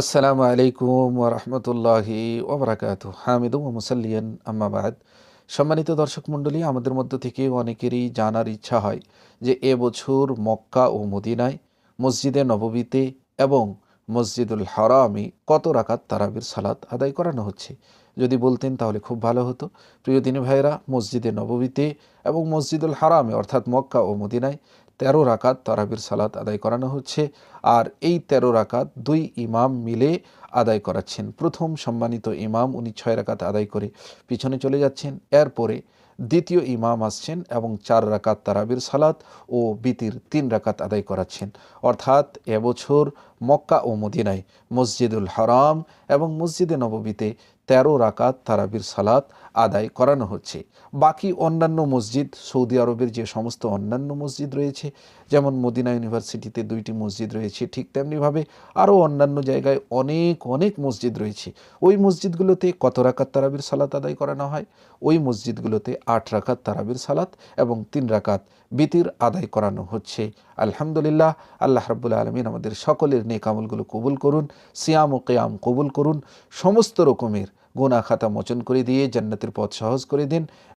আসসালামু আলাইকুম ওরহমতুল্লাহি ওবরাকাত হামিদু ও মুসাল্লিয়ান আম্মাবাদ সম্মানিত দর্শক মণ্ডলী, আমাদের মধ্য থেকে অনেকেরই জানার ইচ্ছা হয় যে এবছর মক্কা ও মদিনায় মসজিদে নববীতে এবং মসজিদুল হারামে কত রাকাত তারাবির সালাত আদায় করানো হচ্ছে? যদি বলতেন তাহলে খুব ভালো হতো। প্রিয় দিনী ভাইরা মসজিদে নববীতে এবং মসজিদুল হারামে, অর্থাৎ মক্কা ও মদিনায় তেরো রাকাত তারাবির সালাত আদায় করানো হচ্ছে আর এই তেরো রাকাত দুই ইমাম মিলে আদায় করাচ্ছেন। প্রথম সম্মানিত ইমাম উনি ছয় রাকাত আদায় করে পিছনে চলে যাচ্ছেন। এরপরে দ্বিতীয় ইমাম আসছেন এবং চার রাকাত তারাবির সালাত ও বিতির তিন রাকাত আদায় করাচ্ছেন। অর্থাৎ এবছর মক্কা ও মদিনায় মসজিদুল হারাম এবং মসজিদে নববীতে তেরো রাকাত তারাবির সালাত আদায় করানো হচ্ছে। বাকি অন্যান্য মসজিদ, সৌদি আরবের যে সমস্ত অন্যান্য মসজিদ রয়েছে, যেমন মদিনা ইউনিভার্সিটিতে দুইটি মসজিদ রয়েছে, ঠিক তেমনিভাবে আরও অন্যান্য জায়গায় অনেক অনেক মসজিদ রয়েছে। ওই মসজিদগুলোতে কত রাকাত তারাবির সালাত আদায় করানো হয়? ওই মসজিদগুলোতে আট রাকাত তারাবির সালাত এবং তিন রাকাত বিতির আদায় করানো হচ্ছে। আলহামদুলিল্লাহ, আল্লাহ রাবুল্লা আলমিন আমাদের সকলের নেকামলগুলো কবুল করুন, সিয়াম ও কেয়াম কবুল করুন, সমস্ত রকমের গুনা খাতা মোচন করে দিয়ে জান্নাতের পথ সহজ করে দিন।